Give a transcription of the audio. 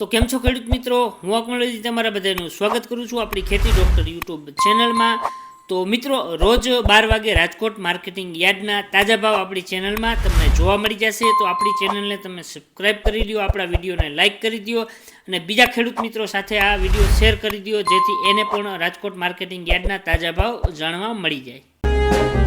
તો કેમ છો ખેડૂત મિત્રો? હું અકમળજી તમારા બધાનું સ્વાગત કરું છું આપણી ખેતી ડૉક્ટર યુટ્યુબ ચેનલમાં. તો મિત્રો, રોજ બાર વાગે રાજકોટ માર્કેટિંગ યાર્ડના તાજા ભાવ આપણી ચેનલમાં તમને જોવા મળી જશે. તો આપણી ચેનલને તમે સબસ્ક્રાઈબ કરી દો, આપણા વિડીયોને લાઇક કરી દો અને બીજા ખેડૂત મિત્રો સાથે આ વીડિયો શેર કરી દો, જેથી એને પણ રાજકોટ માર્કેટિંગ યાર્ડના તાજા ભાવ જાણવા મળી જાય.